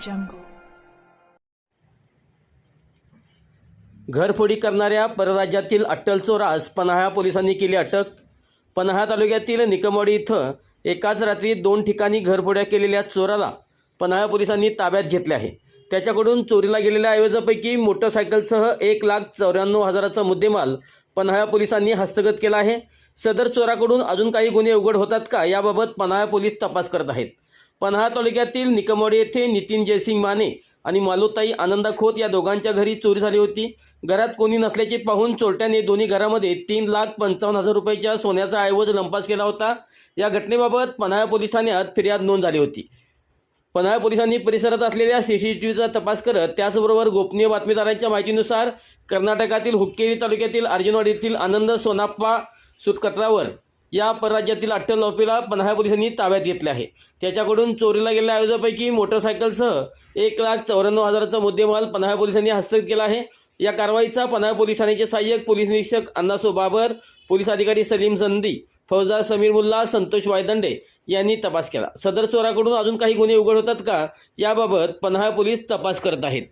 jungle. घरफोडी करणाऱ्या परराज्यातील अट्टल चोरास पन्हाळा पोलिसांनी केली अटक. पन्हाळा तालुक्यातील निकमवाडी इथं एकाच रात्री दोन ठिकाणी घरफोड्या केलेल्या चोराला पन्हाळा पोलिसांनी ताब्यात घेतले आहे. त्याच्याकडून चोरीला गेलेल्या ऐवजापैकी मोटरसायकलसह एक लाख चौऱ्याण्णव हजाराचा मुद्देमाल पन्हाळा पोलिसांनी हस्तगत केला आहे. सदर चोराकडून अजून काही गुन्हे उघड होतात का याबाबत पन्हाळा पोलीस तपास करत आहेत. पन्हाळा तालुक्यातील निकमवाडी येथे नितीन जयसिंग माने आणि मालुताई आनंदा खोत या दोघांच्या घरी चोरी झाली होती. घरात कोणी नसल्याचे पाहून चोरट्याने दोन्ही घरामध्ये तीन लाख पंचावन्न हजार रुपयाच्या सोन्याचा ऐवज लंपास केला होता. या घटनेबाबत पन्हाळा पोलीस ठाण्यात फिर्याद नोंद झाली होती. पन्हाळा पोलिसांनी परिसरात असलेल्या सीसीटीव्हीचा तपास करत त्याचबरोबर गोपनीय बातमीदारांच्या माहितीनुसार कर्नाटकातील हुक्केरी तालुक्यातील अर्जुनवाडी येथील आनंद सोनाप्पा सुतकत्रावर या परराज्यातील अट्टल लॉपीला पन्हाळा पोलिसांनी ताब्यात घेतले आहे. त्याच्याकडून चोरीला गेलेल्या आयोजापैकी मोटरसायकलसह एक लाख चौऱ्याण्णव हजाराचा मुद्देमाल पन्हाळा पोलिसांनी हस्तगत केला आहे. या कारवाईचा पन्हाळा पोलीस ठाण्याचे सहाय्यक पोलीस निरीक्षक अण्णासो बाबर पोलीस अधिकारी सलीम संदी फौजदार समीर मुल्ला संतोष वायदंडे यांनी तपास केला. सदर चोराकडून अजून काही गुन्हे उघड होतात का? याबाबत पन्हाळा पोलीस तपास करत आहेत.